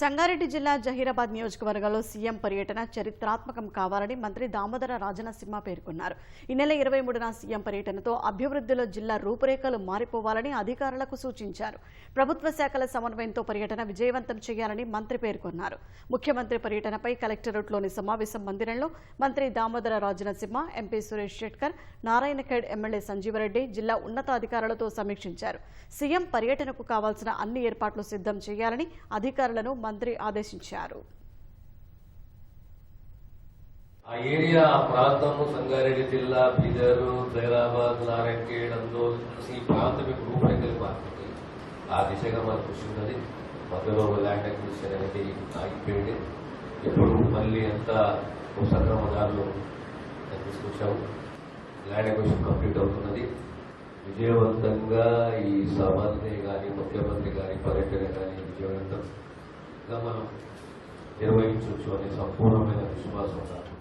సంగారెడ్డి జిల్లా జహీరాబాద్ నియోజకవర్గంలో సీఎం పర్యటన చరిత్రాత్మకం కావాలని మంత్రి దామోదర రాజనసింహ పేర్కొన్నారు. ఈ నెల ఇరవై మూడున సీఎం పర్యటనతో అభివృద్ధిలో జిల్లా రూపురేఖలు మారిపోవాలని అధికారులకు సూచించారు. ప్రభుత్వ శాఖల సమన్వయంతో పర్యటన విజయవంతం చేయాలని మంత్రి పేర్కొన్నారు. ముఖ్యమంత్రి పర్యటనపై కలెక్టరేట్లోని సమావేశం మందిరంలో మంత్రి దామోదర రాజనసింహ ఎంపీ సురేష్ షెట్కర్ నారాయణఖేడ్ ఎమ్మెల్యే సంజీవరెడ్డి జిల్లా ఉన్నతాధికారులతో సమీక్షించారు. సీఎం పర్యటనకు కావాల్సిన అన్ని ఏర్పాట్లు సిద్ధం చేయాలని అధికారులను మంత్రి ఆదేశించారు. ఆ ఏరియా ఆ ప్రాంతము సంగారెడ్డి జిల్లా బీదర్ జైరాబాద్ నారాయణఖేడ్ అందోల్ ఈ ప్రాంతం యొక్క రూపురేఖలు మారుతుంది ఆ దిశగా మన కృషి ఉన్నది. మధ్యలో ల్యాండ్ అక్విజిషన్ అనేది ఆగిపోయింది. ఇప్పుడు మళ్ళీ అంతా ఓ సక్రమదారులు తీసుకొచ్చాము. ల్యాండ్ అక్విజిషన్ కంప్లీట్ అవుతున్నది. విజయవంతంగా ఈ సభని కానీ ముఖ్యమంత్రి కానీ పర్యటన కానీ విజయవంతం మనం నిర్వహించవచ్చు అనే సంపూర్ణమైన విశ్వాసం నాకు